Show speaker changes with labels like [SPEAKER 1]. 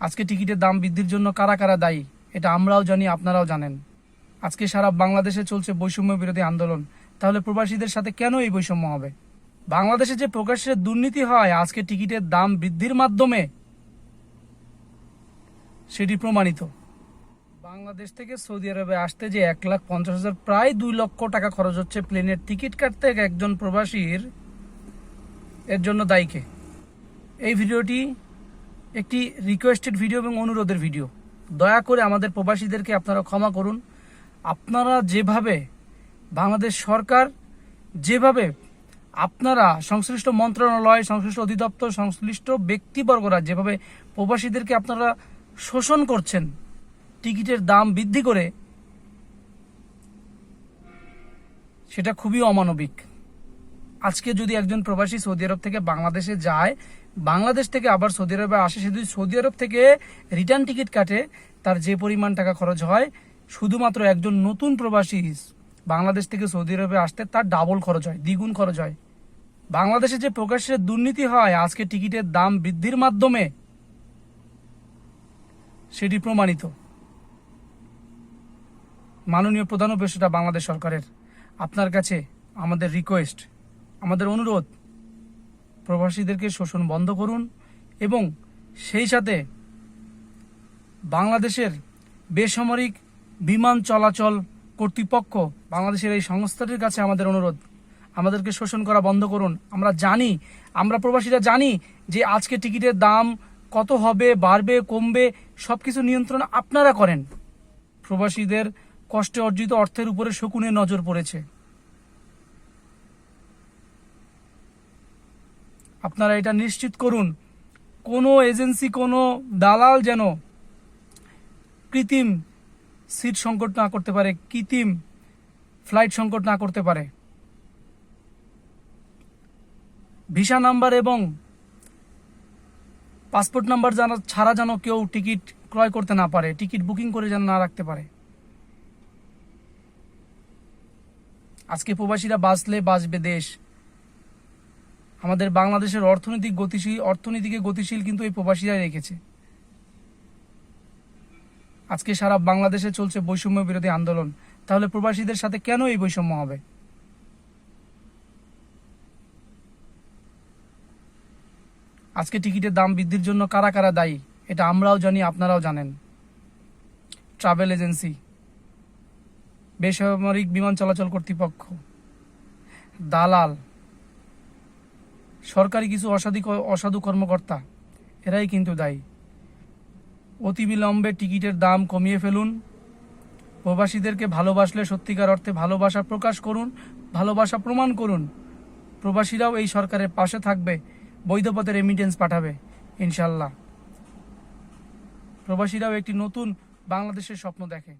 [SPEAKER 1] আজকে টিকিটের দাম বৃদ্ধির জন্য কারা কারা দায়ী, এটা আমরাও জানি, আপনারাও জানেন। আজকে সারা বাংলাদেশে চলছে বৈষম্য বিরোধী আন্দোলন, তাহলে প্রবাসীদের সাথে কেন এই বৈষম্য হবে? বাংলাদেশে যে প্রকাশ্যে দুর্নীতি হয়, আজকে টিকিটের দাম বৃদ্ধির মাধ্যমে সেটি প্রমাণিত। বাংলাদেশ থেকে সৌদি আরবে আসতে যে এক লাখ পঞ্চাশ হাজার, প্রায় দুই লক্ষ টাকা খরচ হচ্ছে প্লেনের টিকিট কাটতে একজন প্রবাসীর, এর জন্য দায়ীকে এই ভিডিওটি একটি রিকোয়েস্টেড ভিডিও এবং অনুরোধের ভিডিও দয়া করে আমাদের প্রবাসীদেরকে আপনারা ক্ষমা করুন। আপনারা যেভাবে বাংলাদেশ সরকার, যেভাবে আপনারা সংশ্লিষ্ট মন্ত্রণালয়, সংশ্লিষ্ট অধিদপ্তর, সংশ্লিষ্ট ব্যক্তিবর্গরা যেভাবে প্রবাসীদেরকে আপনারা শোষণ করছেন, টিকিটের দাম বৃদ্ধি করে, সেটা খুবই অমানবিক। আজকে যদি একজন প্রবাসী সৌদি আরব থেকে বাংলাদেশে যায়, বাংলাদেশ থেকে আবার সৌদি আরবে আসে, সে যদি সৌদি আরব থেকে রিটার্ন টিকিট কাটে, তার যে পরিমাণ টাকা খরচ হয়, শুধুমাত্র একজন নতুন প্রবাসী বাংলাদেশ থেকে সৌদি আরবে আসতে তার ডাবল খরচ হয়, দ্বিগুণ খরচ হয়। বাংলাদেশে যে প্রকাশ্যে দুর্নীতি হয়, আজকে টিকিটের দাম বৃদ্ধির মাধ্যমে, সেটি প্রমাণিত। মাননীয় প্রধান উপদেষ্টা বাংলাদেশ সরকারের। আপনার কাছে আমাদের রিকোয়েস্ট আমাদের অনুরোধ, প্রবাসীদেরকে শোষণ বন্ধ করুন এবং সেই সাথে বাংলাদেশের বেসামরিক বিমান চলাচল কর্তৃপক্ষ, বাংলাদেশের এই সংস্থাটির কাছে আমাদের অনুরোধ, আমাদেরকে শোষণ করা বন্ধ করুন। আমরা জানি, আমরা প্রবাসীরা জানি যে আজকে টিকিটের দাম কত হবে, বাড়বে, কমবে সব কিছু নিয়ন্ত্রণ আপনারা করেন। প্রবাসীদের কষ্টে অর্জিত অর্থের উপরে শকুনের নজর পড়েছে। আপনারা এটা নিশ্চিত করুন, কোনো এজেন্সি, কোনো দালাল যেন কৃত্রিম সিট সংকট না করতে পারে, কৃত্রিম ফ্লাইট সংকট না করতে পারে। ভিসা নাম্বার এবং পাসপোর্ট নাম্বার জানা ছাড়া যেন কেউ টিকিট ক্রয় করতে না পারে, টিকিট বুকিং করে যেন না রাখতে পারে। আজকে প্রবাসীরা বাঁচলে বাঁচবে দেশ। আমাদের বাংলাদেশের অর্থনৈতিক গতিশীল অর্থনীতিকে গতিশীল কিন্তু এই প্রবাসীরাই রেখেছে। আজকে সারা বাংলাদেশে চলছে বৈষম্য বিরোধী আন্দোলন। তাহলে প্রবাসীদের সাথে কেন এই বৈষম্য হবে? আজকে টিকিটের দাম বৃদ্ধির জন্য কারা কারা দায়ী? এটা আমরাও জানি, আপনারাও জানেন। Travel agency. বেসামরিক বিমান চলাচল কর্তৃপক্ষ। দালাল। সরকারি কিছু অসাধু অসাধু কর্মকর্তা, এরাই কিন্তু দায়ী। অতিবিলম্বে টিকিটের দাম কমিয়ে ফেলুন। প্রবাসীদেরকে ভালোবাসলে সত্যিকার অর্থে ভালোবাসা প্রকাশ করুন, ভালোবাসা প্রমাণ করুন। প্রবাসীরাও এই সরকারের পাশে থাকবে, বৈধ পথে রেমিটেন্স পাঠাবে ইনশাল্লাহ প্রবাসীরাও একটি নতুন বাংলাদেশের স্বপ্ন দেখে।